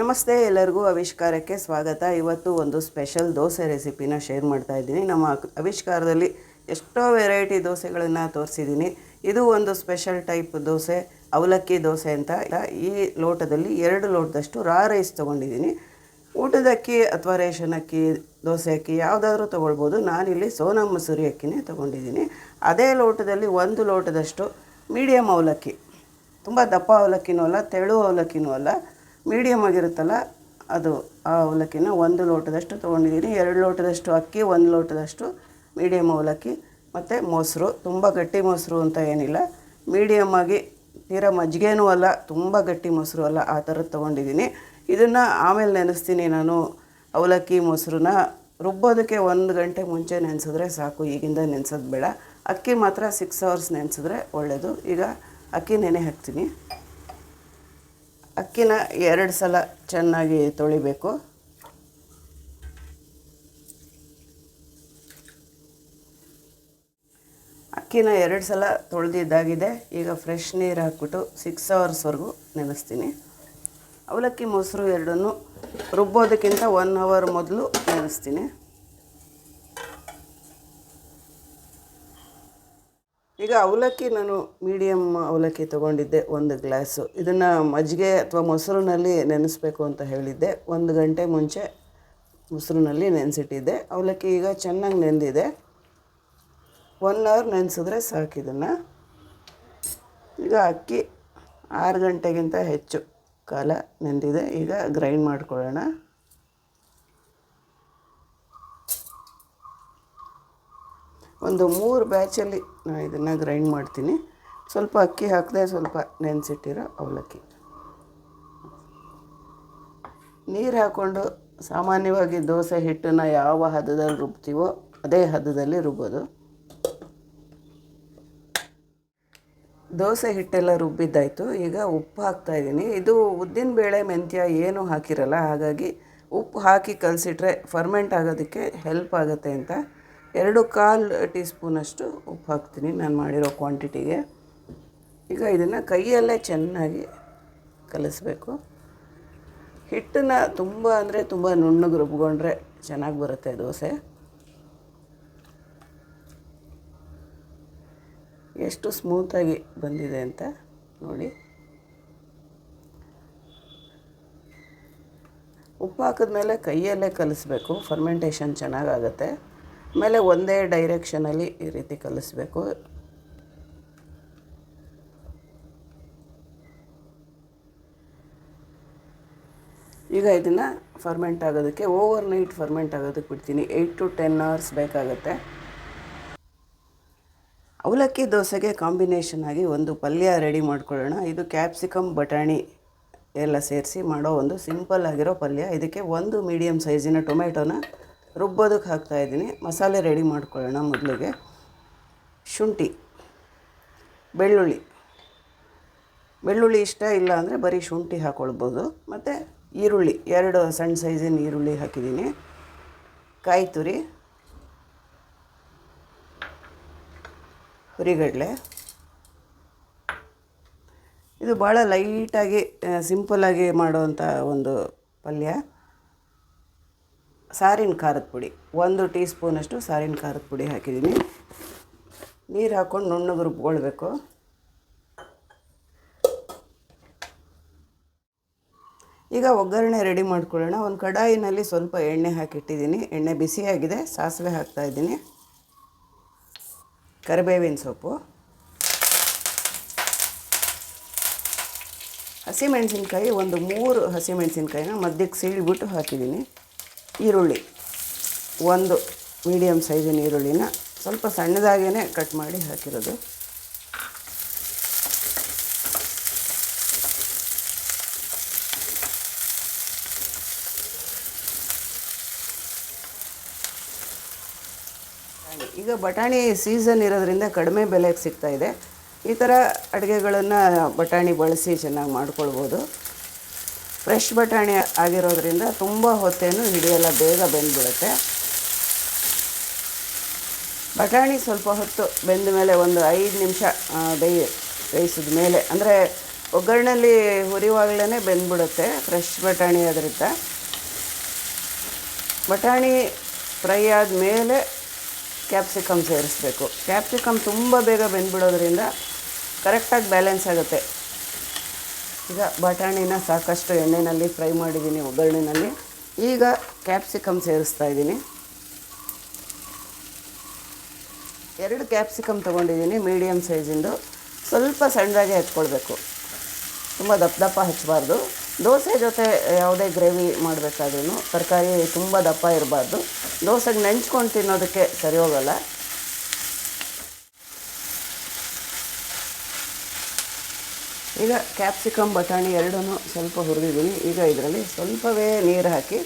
ನಮಸ್ತೆ ಎಲ್ಲರಿಗೂ ಆವಿಷ್ಕಾರಕ್ಕೆ ಸ್ವಾಗತ. ಇವತ್ತು ಒಂದು ಸ್ಪೆಷಲ್ ದೋಸೆ ರೆಸಿಪಿನ ಶೇರ್ ಮಾಡ್ತಾ ಇದ್ದೀನಿ. ನಮ್ಮ ಆವಿಷ್ಕಾರದಲ್ಲಿ ಎಷ್ಟೋ ವೆರೈಟಿ ದೋಸೆಗಳನ್ನು ತೋರಿಸಿದ್ದೀನಿ. ಇದು ಒಂದು ಸ್ಪೆಷಲ್ ಟೈಪ್ ದೋಸೆ, ಅವಲಕ್ಕಿ ದೋಸೆ ಅಂತ. ಈ ಲೋಟದಲ್ಲಿ ಎರಡು ಲೋಟದಷ್ಟು ರಾ ರೈಸ್ ತೊಗೊಂಡಿದ್ದೀನಿ. ಊಟದ ಅಕ್ಕಿ ಅಥವಾ ರೇಷನ್ ಅಕ್ಕಿ ದೋಸೆ ಅಕ್ಕಿ ಯಾವುದಾದ್ರೂ ತೊಗೊಳ್ಬೋದು. ನಾನಿಲ್ಲಿ ಸೋನಾ ಮಸೂರಿ ಅಕ್ಕಿನೇ ತೊಗೊಂಡಿದ್ದೀನಿ. ಅದೇ ಲೋಟದಲ್ಲಿ ಒಂದು ಲೋಟದಷ್ಟು ಮೀಡಿಯಮ್ ಅವಲಕ್ಕಿ. ತುಂಬ ದಪ್ಪ ಅವಲಕ್ಕಿನೂ ಅಲ್ಲ, ತೆಳು ಅವಲಕ್ಕಿನೂ ಅಲ್ಲ. ಮೀಡಿಯಮ್ ಆಗಿರುತ್ತಲ್ಲ, ಅದು ಆ ಅವಲಕ್ಕಿನ ಒಂದು ಲೋಟದಷ್ಟು ತೊಗೊಂಡಿದ್ದೀನಿ. ಎರಡು ಲೋಟದಷ್ಟು ಅಕ್ಕಿ, ಒಂದು ಲೋಟದಷ್ಟು ಮೀಡಿಯಮ್ ಅವಲಕ್ಕಿ ಮತ್ತು ಮೊಸರು. ತುಂಬ ಗಟ್ಟಿ ಮೊಸರು ಅಂತ ಏನಿಲ್ಲ. ಮೀಡಿಯಮ್ ಆಗಿ ತೀರಾ ಮಜ್ಜಿಗೆನೂ ಅಲ್ಲ, ತುಂಬ ಗಟ್ಟಿ ಮೊಸರು ಅಲ್ಲ ಆ ಥರದ್ದು ತೊಗೊಂಡಿದ್ದೀನಿ. ಇದನ್ನು ಆಮೇಲೆ ನೆನೆಸ್ತೀನಿ ನಾನು ಅವಲಕ್ಕಿ, ಮೊಸರನ್ನ. ರುಬ್ಬೋದಕ್ಕೆ ಒಂದು ಗಂಟೆ ಮುಂಚೆ ನೆನೆಸಿದ್ರೆ ಸಾಕು, ಈಗಿಂದ ನೆನೆಸೋದು ಬೇಡ. ಅಕ್ಕಿ ಮಾತ್ರ ಸಿಕ್ಸ್ ಅವರ್ಸ್ ನೆನೆಸಿದ್ರೆ ಒಳ್ಳೆಯದು ಈಗ ಅಕ್ಕಿ ನೆನೆ ಹಾಕ್ತೀನಿ. ಅಕ್ಕಿನ ಎರಡು ಸಲ ಚೆನ್ನಾಗಿ ತೊಳಿಬೇಕು. ಅಕ್ಕಿನ ಎರಡು ಸಲ ತೊಳೆದಿದ್ದಾಗಿದೆ. ಈಗ ಫ್ರೆಶ್ ನೀರು ಹಾಕ್ಬಿಟ್ಟು ಸಿಕ್ಸ್ ಅವರ್ಸ್ವರೆಗೂ ನೆನೆಸ್ತೀನಿ. ಅವಲಕ್ಕಿ ಮೊಸರು ಎರಡನ್ನು ರುಬ್ಬೋದಕ್ಕಿಂತ ಒನ್ ಅವರ್ ಮೊದಲು ನೆನೆಸ್ತೀನಿ. ಈಗ ಅವಲಕ್ಕಿ ನಾನು ಮೀಡಿಯಮ್ ಅವಲಕ್ಕಿ ತೊಗೊಂಡಿದ್ದೆ ಒಂದು ಗ್ಲಾಸು ಇದನ್ನು ಮಜ್ಜಿಗೆ ಅಥವಾ ಮೊಸರಿನಲ್ಲಿ ನೆನೆಸ್ಬೇಕು ಅಂತ ಹೇಳಿದ್ದೆ. ಒಂದು ಗಂಟೆ ಮುಂಚೆ ಮೊಸರಿನಲ್ಲಿ ನೆನೆಸಿಟ್ಟಿದ್ದೆ. ಅವಲಕ್ಕಿ ಈಗ ಚೆನ್ನಾಗಿ ನೆಂದಿದೆ. ಒನ್ ಅವರ್ ನೆನೆಸಿದ್ರೆ ಸಾಕು ಇದನ್ನು. ಈಗ ಅಕ್ಕಿ ಆರು ಗಂಟೆಗಿಂತ ಹೆಚ್ಚು ಕಾಲ ನೆಂದಿದೆ. ಈಗ ಗ್ರೈಂಡ್ ಮಾಡ್ಕೊಳ್ಳೋಣ. ಒಂದು ಮೂರು ಬ್ಯಾಚಲ್ಲಿ ನಾನು ಇದನ್ನು ಗ್ರೈಂಡ್ ಮಾಡ್ತೀನಿ. ಸ್ವಲ್ಪ ಅಕ್ಕಿ ಹಾಕದೆ ಸ್ವಲ್ಪ ನೆನೆಸಿಟ್ಟಿರೋ ಅವಲಕ್ಕಿ. ನೀರು ಹಾಕ್ಕೊಂಡು ಸಾಮಾನ್ಯವಾಗಿ ದೋಸೆ ಹಿಟ್ಟನ್ನು ಯಾವ ಹದದಲ್ಲಿ ರುಬ್ತೀವೋ ಅದೇ ಹದದಲ್ಲಿ ರುಬ್ಬೋದು. ದೋಸೆ ಹಿಟ್ಟೆಲ್ಲ ರುಬ್ಬಿದ್ದಾಯಿತು. ಈಗ ಉಪ್ಪು ಹಾಕ್ತಾ ಇದ್ದೀನಿ. ಇದು ಉದ್ದಿನಬೇಳೆ ಮೆಂತ್ಯ ಏನೂ ಹಾಕಿರಲ್ಲ, ಹಾಗಾಗಿ ಉಪ್ಪು ಹಾಕಿ ಕಲಸಿಟ್ರೆ ಫರ್ಮೆಂಟ್ ಆಗೋದಕ್ಕೆ ಹೆಲ್ಪ್ ಆಗುತ್ತೆ ಅಂತ ಎರಡು ಕಾಲು ಟೀ ಸ್ಪೂನಷ್ಟು ಉಪ್ಪು ಹಾಕ್ತೀನಿ ನಾನು ಮಾಡಿರೋ ಕ್ವಾಂಟಿಟಿಗೆ. ಈಗ ಇದನ್ನು ಕೈಯಲ್ಲೇ ಚೆನ್ನಾಗಿ ಕಲಿಸ್ಬೇಕು. ಹಿಟ್ಟನ್ನು ತುಂಬ ಅಂದರೆ ತುಂಬ ನುಣ್ಣಗೆ ರುಬ್ಕೊಂಡ್ರೆ ಚೆನ್ನಾಗಿ ಬರುತ್ತೆ ದೋಸೆ. ಎಷ್ಟು ಸ್ಮೂತಾಗಿ ಬಂದಿದೆ ಅಂತ ನೋಡಿ. ಉಪ್ಪು ಹಾಕಿದ್ಮೇಲೆ ಕೈಯಲ್ಲೇ ಕಲಿಸ್ಬೇಕು ಫರ್ಮೆಂಟೇಷನ್ ಚೆನ್ನಾಗಾಗತ್ತೆ. ಆಮೇಲೆ ಒಂದೇ ಡೈರೆಕ್ಷನಲ್ಲಿ ಈ ರೀತಿ ಕಲಿಸ್ಬೇಕು. ಈಗ ಇದನ್ನು ಫರ್ಮೆಂಟ್ ಆಗೋದಕ್ಕೆ ಓವರ್ ನೈಟ್ ಫರ್ಮೆಂಟ್ ಆಗೋದಕ್ಕೆ ಬಿಡ್ತೀನಿ. ಏಯ್ಟ್ ಟು ಟೆನ್ ಅವರ್ಸ್ ಬೇಕಾಗುತ್ತೆ. ಅವಲಕ್ಕಿ ದೋಸೆಗೆ ಕಾಂಬಿನೇಷನ್ ಆಗಿ ಒಂದು ಪಲ್ಯ ರೆಡಿ ಮಾಡ್ಕೊಳ್ಳೋಣ. ಇದು ಕ್ಯಾಪ್ಸಿಕಮ್ ಬಟಾಣಿ ಎಲ್ಲ ಸೇರಿಸಿ ಮಾಡೋ ಒಂದು ಸಿಂಪಲ್ ಆಗಿರೋ ಪಲ್ಯ. ಇದಕ್ಕೆ ಒಂದು ಮೀಡಿಯಮ್ ಸೈಜಿನ ಟೊಮೆಟೊನ ರುಬ್ಬೋದಕ್ಕೆ ಹಾಕ್ತಾಯಿದ್ದೀನಿ ಮಸಾಲೆ ರೆಡಿ ಮಾಡ್ಕೊಳ್ಳೋಣ ಮೊದಲಿಗೆ. ಶುಂಠಿ, ಬೆಳ್ಳುಳ್ಳಿ. ಬೆಳ್ಳುಳ್ಳಿ ಇಷ್ಟ ಇಲ್ಲ ಅಂದರೆ ಬರೀ ಶುಂಠಿ ಹಾಕ್ಕೊಳ್ಬೋದು ಮತ್ತು ಈರುಳ್ಳಿ, ಎರಡು ಸಣ್ಣ ಸೈಜಿನ ಈರುಳ್ಳಿ ಹಾಕಿದ್ದೀನಿ. ಕಾಯಿ ತುರಿ ಹುರಿಗಡಲೆ. ಇದು ಭಾಳ ಲೈಟಾಗಿ ಸಿಂಪಲ್ಲಾಗಿ ಮಾಡುವಂಥ ಒಂದು ಪಲ್ಯ. ಸಾರಿನ ಖಾರದ ಪುಡಿ. ಒಂದು ಟೀ ಸ್ಪೂನಷ್ಟು ಸಾರಿನ ಖಾರದ ಪುಡಿ ಹಾಕಿದ್ದೀನಿ. ನೀರು ಹಾಕ್ಕೊಂಡು ನುಣ್ಣಗೆ ರುಬ್ಕೊಳ್ಬೇಕು. ಈಗ ಒಗ್ಗರಣೆ ರೆಡಿ ಮಾಡ್ಕೊಳ್ಳೋಣ. ಒಂದು ಕಡಾಯಿನಲ್ಲಿ ಸ್ವಲ್ಪ ಎಣ್ಣೆ ಹಾಕಿಟ್ಟಿದ್ದೀನಿ. ಎಣ್ಣೆ ಬಿಸಿಯಾಗಿದೆ, ಸಾಸಿವೆ ಹಾಕ್ತಾಯಿದ್ದೀನಿ ಕರಿಬೇವಿನ ಸೊಪ್ಪು. ಹಸಿಮೆಣಸಿನ್ಕಾಯಿ, ಒಂದು ಮೂರು ಹಸಿಮೆಣಸಿನ್ಕಾಯಿನ ಮಧ್ಯಕ್ಕೆ ಸೀಳ್ಬಿಟ್ಟು ಹಾಕಿದ್ದೀನಿ. ಈರುಳ್ಳಿ. ಒಂದು ಮೀಡಿಯಮ್ ಸೈಜಿನ ಈರುಳ್ಳಿನ ಸ್ವಲ್ಪ ಸಣ್ಣದಾಗೇ ಕಟ್ ಮಾಡಿ ಹಾಕಿರೋದು. ಈಗ ಬಟಾಣಿ ಸೀಸನ್ ಇರೋದ್ರಿಂದ ಕಡಿಮೆ ಬೆಲೆಗೆ ಸಿಗ್ತಾಯಿದೆ ಈ ಥರ ಅಡುಗೆಗಳನ್ನು ಬಟಾಣಿ ಬಳಸಿ ಚೆನ್ನಾಗಿ ಮಾಡ್ಕೊಳ್ಬೋದು. ಫ್ರೆಶ್ ಬಟಾಣಿ ಆಗಿರೋದ್ರಿಂದ ತುಂಬ ಹೊತ್ತೇನು ಹಿಡಿಯಲ್ಲ, ಬೇಗ ಬೆಂದ್ಬಿಡುತ್ತೆ. ಬಟಾಣಿ ಸ್ವಲ್ಪ ಹೊತ್ತು ಬೆಂದ ಮೇಲೆ ಒಂದು ಐದು ನಿಮಿಷ ಬೇಯಿ, ಬೇಯಿಸಿದ ಮೇಲೆ, ಅಂದರೆ ಒಗ್ಗರಣೆಯಲ್ಲಿ ಹುರಿವಾಗಲೇ ಬೆಂದ್ಬಿಡುತ್ತೆ ಫ್ರೆಶ್ ಬಟಾಣಿ ಅದರಿಂದ ಬಟಾಣಿ ಫ್ರೈ ಆದಮೇಲೆ ಕ್ಯಾಪ್ಸಿಕಮ್ ಸೇರಿಸ್ಬೇಕು. ಕ್ಯಾಪ್ಸಿಕಮ್ ತುಂಬ ಬೇಗ ಬೆಂದ್ಬಿಡೋದ್ರಿಂದ ಕರೆಕ್ಟಾಗಿ ಬ್ಯಾಲೆನ್ಸ್ ಆಗುತ್ತೆ. ಈಗ ಬಟಾಣಿನ ಸಾಕಷ್ಟು ಎಣ್ಣೆಯಲ್ಲಿ ಫ್ರೈ ಮಾಡಿದ್ದೀನಿ ಒಗ್ಗರಣೆನಲ್ಲಿ. ಈಗ ಕ್ಯಾಪ್ಸಿಕಮ್ ಸೇರಿಸ್ತಾ ಇದ್ದೀನಿ. ಎರಡು ಕ್ಯಾಪ್ಸಿಕಮ್ ತೊಗೊಂಡಿದ್ದೀನಿ ಮೀಡಿಯಮ್ ಸೈಜಿಂದು. ಸ್ವಲ್ಪ ಸಣ್ಣದಾಗೆ ಹಚ್ಕೊಳ್ಬೇಕು ತುಂಬ ದಪ್ಪ ದಪ್ಪ ಹಚ್ಚಬಾರ್ದು. ದೋಸೆ ಜೊತೆ ಯಾವುದೇ ಗ್ರೇವಿ ಮಾಡಬೇಕಾದ್ರೂ ತರಕಾರಿ ತುಂಬ ದಪ್ಪ ಇರಬಾರ್ದು. ದೋಸೆಗೆ ನೆಂಚ್ಕೊಂಡು ತಿನ್ನೋದಕ್ಕೆ ಸರಿ ಹೋಗಲ್ಲ. ಈಗ ಕ್ಯಾಪ್ಸಿಕಮ್ ಬಟಾಣಿ ಎರಡೂ ಸ್ವಲ್ಪ ಹುರಿದಿದ್ದೀನಿ. ಈಗ ಇದರಲ್ಲಿ ಸ್ವಲ್ಪವೇ ನೀರು ಹಾಕಿ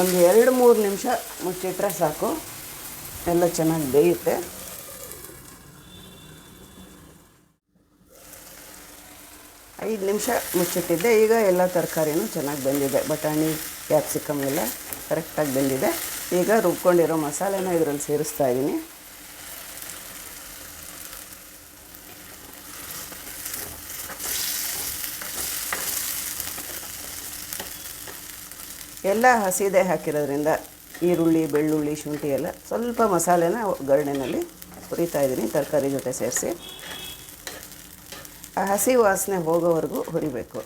ಒಂದು ಎರಡು ಮೂರು ನಿಮಿಷ ಮುಚ್ಚಿಟ್ರೆ ಸಾಕು. ಎಲ್ಲ ಚೆನ್ನಾಗಿ ಬೇಯುತ್ತೆ. ಐದು ನಿಮಿಷ ಮುಚ್ಚಿಟ್ಟಿದ್ದೆ. ಈಗ ಎಲ್ಲ ತರಕಾರಿನೂ ಚೆನ್ನಾಗಿ ಬೆಂದಿದೆ. ಬಟಾಣಿ ಕ್ಯಾಪ್ಸಿಕಮ್ ಎಲ್ಲ ಕರೆಕ್ಟಾಗಿ ಬೆಂದಿದೆ. ಈಗ ರುಬ್ಕೊಂಡಿರೋ ಮಸಾಲೆನ ಇದರಲ್ಲಿ ಸೇರಿಸ್ತಾ ಇದ್ದೀನಿ. ಎಲ್ಲ ಹಸಿದೆ ಹಾಕಿರೋದ್ರಿಂದ ಈರುಳ್ಳಿ, ಬೆಳ್ಳುಳ್ಳಿ, ಶುಂಠಿ ಎಲ್ಲ ಸ್ವಲ್ಪ ಮಸಾಲೆನ ಗರಣೆನಲ್ಲಿ ಹುರಿತಾ ಇದ್ದೀನಿ, ತರಕಾರಿ ಜೊತೆ ಸೇರಿಸಿ. ಆ ಹಸಿ ವಾಸನೆ ಹೋಗೋವರೆಗೂ ಹುರಿಬೇಕು.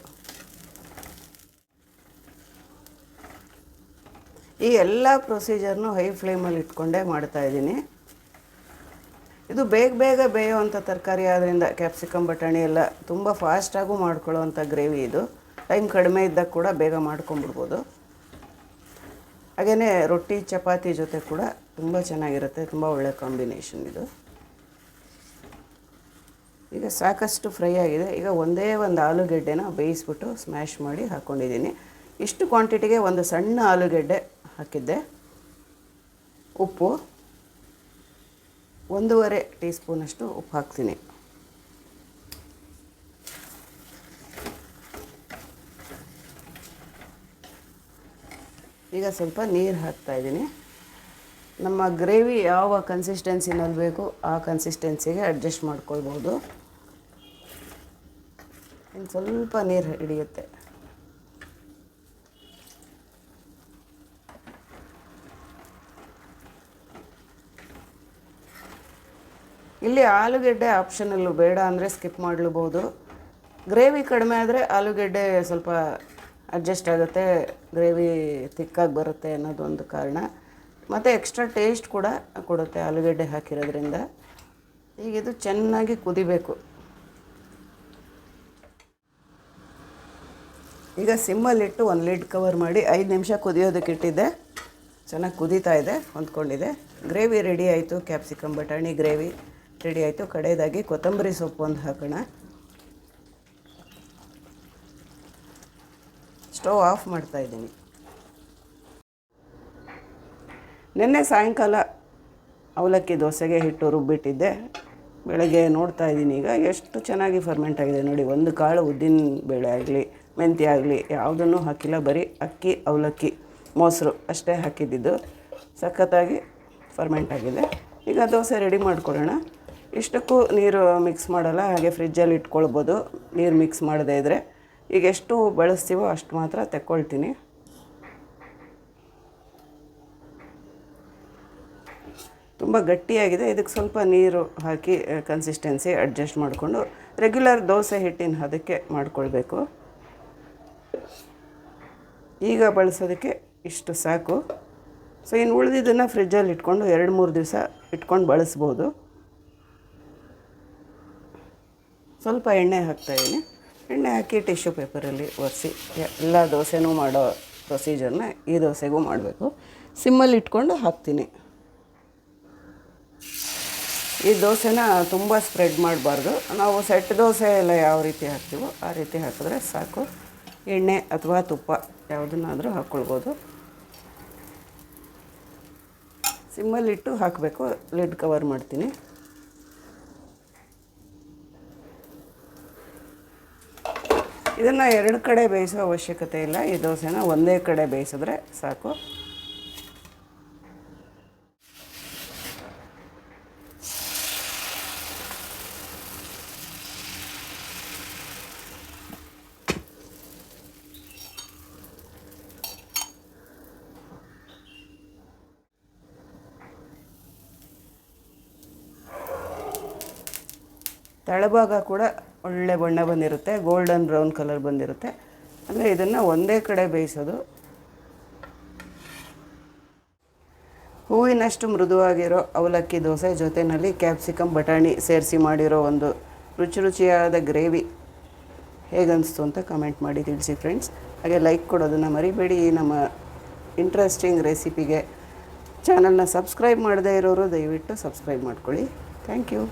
ಈ ಎಲ್ಲ ಪ್ರೊಸೀಜರ್ನು ಹೈ ಫ್ಲೇಮಲ್ಲಿ ಇಟ್ಕೊಂಡೇ ಮಾಡ್ತಾ ಇದ್ದೀನಿ. ಇದು ಬೇಗ ಬೇಗ ಬೇಯೋವಂಥ ತರಕಾರಿ ಆದ್ದರಿಂದ ಕ್ಯಾಪ್ಸಿಕಮ್ ಬಟಾಣಿ ಎಲ್ಲ ತುಂಬ ಫಾಸ್ಟಾಗೂ ಮಾಡ್ಕೊಳ್ಳೋವಂಥ ಗ್ರೇವಿ ಇದು. ಟೈಮ್ ಕಡಿಮೆ ಇದ್ದಾಗ ಕೂಡ ಬೇಗ ಮಾಡ್ಕೊಂಬಿಡ್ಬೋದು ಹಾಗೆಯೇ ರೊಟ್ಟಿ, ಚಪಾತಿ ಜೊತೆ ಕೂಡ ತುಂಬ ಚೆನ್ನಾಗಿರುತ್ತೆ. ತುಂಬ ಒಳ್ಳೆಯ ಕಾಂಬಿನೇಷನ್ ಇದು. ಈಗ ಸಾಕಷ್ಟು ಫ್ರೈ ಆಗಿದೆ. ಈಗ ಒಂದೇ ಒಂದು ಆಲೂಗೆಡ್ಡೆನ ಬೇಯಿಸ್ಬಿಟ್ಟು ಸ್ಮ್ಯಾಶ್ ಮಾಡಿ ಹಾಕ್ಕೊಂಡಿದ್ದೀನಿ ಇಷ್ಟು ಕ್ವಾಂಟಿಟಿಗೆ ಒಂದು ಸಣ್ಣ ಆಲೂಗೆಡ್ಡೆ ಹಾಕಿದ್ದೆ. ಉಪ್ಪು. ಒಂದೂವರೆ ಟೀ ಸ್ಪೂನಷ್ಟು ಉಪ್ಪು ಹಾಕ್ತೀನಿ. ಈಗ ಸ್ವಲ್ಪ ನೀರು ಹಾಕ್ತಾ ಇದ್ದೀನಿ. ನಮ್ಮ ಗ್ರೇವಿ ಯಾವ ಕನ್ಸಿಸ್ಟೆನ್ಸಿನಲ್ಲಿ ಬೇಕು ಆ ಕನ್ಸಿಸ್ಟೆನ್ಸಿಗೆ ಅಡ್ಜಸ್ಟ್ ಮಾಡ್ಕೊಳ್ಬೋದು. ಇನ್ನು ಸ್ವಲ್ಪ ನೀರು ಹಿಡಿಯುತ್ತೆ. ಇಲ್ಲಿ ಆಲೂಗೆಡ್ಡೆ ಆಪ್ಷನಲ್ಲೂ ಬೇಡ ಅಂದರೆ ಸ್ಕಿಪ್ ಮಾಡಲೂಬೋದು. ಗ್ರೇವಿ ಕಡಿಮೆ ಆದರೆ ಆಲೂಗೆಡ್ಡೆ ಸ್ವಲ್ಪ ಅಡ್ಜಸ್ಟ್ ಆಗುತ್ತೆ, ಗ್ರೇವಿ ತಿಕ್ಕಾಗಿ ಬರುತ್ತೆ ಅನ್ನೋದು ಒಂದು ಕಾರಣ. ಮತ್ತು ಎಕ್ಸ್ಟ್ರಾ ಟೇಸ್ಟ್ ಕೂಡ ಕೊಡುತ್ತೆ ಆಲೂಗಡ್ಡೆ ಹಾಕಿರೋದ್ರಿಂದ. ಈಗ ಇದು ಚೆನ್ನಾಗಿ ಕುದಿಬೇಕು. ಈಗ ಸಿಮ್ಮಲ್ಲಿಟ್ಟು ಒಂದು ಲಿಡ್ ಕವರ್ ಮಾಡಿ ಐದು ನಿಮಿಷ ಕುದಿಯೋದಕ್ಕೆ ಇಟ್ಟಿದ್ದೆ. ಚೆನ್ನಾಗಿ ಕುದೀತಾ ಇದೆ, ಹೊಂದ್ಕೊಂಡಿದೆ. ಗ್ರೇವಿ ರೆಡಿ ಆಯಿತು ಕ್ಯಾಪ್ಸಿಕಮ್ ಬಟಾಣಿ ಗ್ರೇವಿ ರೆಡಿ ಆಯಿತು. ಕಡೆಯದಾಗಿ ಕೊತ್ತಂಬರಿ ಸೊಪ್ಪು ಒಂದು ಹಾಕೋಣ. ಸ್ಟವ್ ಆಫ್ ಮಾಡ್ತಾ ಇದ್ದೀನಿ. ನಿನ್ನೆ ಸಾಯಂಕಾಲ ಅವಲಕ್ಕಿ ದೋಸೆಗೆ ಹಿಟ್ಟು ರುಬ್ಬಿಟ್ಟಿದ್ದೆ. ಬೆಳಗ್ಗೆ ನೋಡ್ತಾ ಇದ್ದೀನಿ ಈಗ ಎಷ್ಟು ಚೆನ್ನಾಗಿ ಫರ್ಮೆಂಟ್ ಆಗಿದೆ ನೋಡಿ. ಒಂದು ಕಾಳು ಉದ್ದಿನ ಬೇಳೆ ಆಗಲಿ, ಮೆಂತ್ಯ ಆಗಲಿ, ಯಾವುದನ್ನು ಹಾಕಿಲ್ಲ. ಬರೀ ಅಕ್ಕಿ, ಅವಲಕ್ಕಿ, ಮೊಸರು ಅಷ್ಟೇ ಹಾಕಿದ್ದಿದ್ದು. ಸಖತ್ತಾಗಿ ಫರ್ಮೆಂಟ್ ಆಗಿದೆ. ಈಗ ದೋಸೆ ರೆಡಿ ಮಾಡ್ಕೊಳ್ಳೋಣ. ಇಷ್ಟಕ್ಕೂ ನೀರು ಮಿಕ್ಸ್ ಮಾಡಲ್ಲ, ಹಾಗೆ ಫ್ರಿಜ್ಜಲ್ಲಿ ಇಟ್ಕೊಳ್ಬೋದು. ನೀರು ಮಿಕ್ಸ್ ಮಾಡದೇ ಇದ್ದರೆ ಈಗ ಎಷ್ಟು ಬಳಸ್ತೀವೋ ಅಷ್ಟು ಮಾತ್ರ ತೆಕ್ಕೊಳ್ತೀನಿ. ತುಂಬ ಗಟ್ಟಿಯಾಗಿದೆ. ಇದಕ್ಕೆ ಸ್ವಲ್ಪ ನೀರು ಹಾಕಿ ಕನ್ಸಿಸ್ಟೆನ್ಸಿ ಅಡ್ಜಸ್ಟ್ ಮಾಡಿಕೊಂಡು ರೆಗ್ಯುಲರ್ ದೋಸೆ ಹಿಟ್ಟಿನ ಹದಕ್ಕೆ ಮಾಡಿಕೊಳ್ಬೇಕು. ಈಗ ಬಳಸೋದಕ್ಕೆ ಇಷ್ಟು ಸಾಕು. ಸೊ ಇನ್ನು ಉಳಿದಿದ್ದನ್ನು ಫ್ರಿಜ್ಜಲ್ಲಿ ಇಟ್ಕೊಂಡು ಎರಡು ಮೂರು ದಿವಸ ಇಟ್ಕೊಂಡು ಬಳಸ್ಬೋದು. ಸ್ವಲ್ಪ ಎಣ್ಣೆ ಹಾಕ್ತಾಯಿದ್ದೀನಿ ಎಣ್ಣೆ ಹಾಕಿ ಟಿಶ್ಯೂ ಪೇಪರಲ್ಲಿ ಒರೆಸಿ, ಎಲ್ಲ ದೋಸೆನೂ ಮಾಡೋ ಪ್ರೊಸೀಜರ್ನ ಈ ದೋಸೆಗೂ ಮಾಡಬೇಕು. ಸಿಮ್ಮಲ್ಲಿ ಇಟ್ಕೊಂಡು ಹಾಕ್ತೀನಿ. ಈ ದೋಸೆನ ತುಂಬ ಸ್ಪ್ರೆಡ್ ಮಾಡಬಾರ್ದು. ನಾವು ಸೆಟ್ ದೋಸೆ ಎಲ್ಲ ಯಾವ ರೀತಿ ಹಾಕ್ತೀವೋ ಆ ರೀತಿ ಹಾಕಿದ್ರೆ ಸಾಕು. ಎಣ್ಣೆ ಅಥವಾ ತುಪ್ಪ ಯಾವುದನ್ನಾದರೂ ಹಾಕ್ಕೊಳ್ಬೋದು ಸಿಮ್ಮಲ್ಲಿಟ್ಟು ಹಾಕಬೇಕು. ಲಿಡ್ ಕವರ್ ಮಾಡ್ತೀನಿ. ಇದನ್ನು ಎರಡು ಕಡೆ ಬೇಯಿಸೋ ಅವಶ್ಯಕತೆ ಇಲ್ಲ. ಈ ದೋಸೆನ ಒಂದೇ ಕಡೆ ಬೇಯಿಸಿದ್ರೆ ಸಾಕು. ತಳಭಾಗ ಕೂಡ ಒಳ್ಳೆ ಬಣ್ಣ ಬಂದಿರುತ್ತೆ ಗೋಲ್ಡನ್ ಬ್ರೌನ್ ಕಲರ್ ಬಂದಿರುತ್ತೆ. ಅಂದರೆ ಇದನ್ನು ಒಂದೇ ಕಡೆ ಬೇಯಿಸೋದು. ಹೂವಿನಷ್ಟು ಮೃದುವಾಗಿರೋ ಅವಲಕ್ಕಿ ದೋಸೆ ಜೊತೆಯಲ್ಲಿ ಕ್ಯಾಪ್ಸಿಕಮ್ ಬಟಾಣಿ ಸೇರಿಸಿ ಮಾಡಿರೋ ಒಂದು ರುಚಿ ರುಚಿಯಾದ ಗ್ರೇವಿ ಹೇಗನ್ನಿಸ್ತು ಅಂತ ಕಮೆಂಟ್ ಮಾಡಿ ತಿಳಿಸಿ ಫ್ರೆಂಡ್ಸ್ ಹಾಗೆ ಲೈಕ್ ಕೊಡೋದನ್ನು ಮರಿಬೇಡಿ. ನಮ್ಮ ಇಂಟ್ರೆಸ್ಟಿಂಗ್ ರೆಸಿಪಿಗೆ ಚಾನಲ್ನ ಸಬ್ಸ್ಕ್ರೈಬ್ ಮಾಡದೇ ಇರೋರು ದಯವಿಟ್ಟು ಸಬ್ಸ್ಕ್ರೈಬ್ ಮಾಡ್ಕೊಳ್ಳಿ. Thank you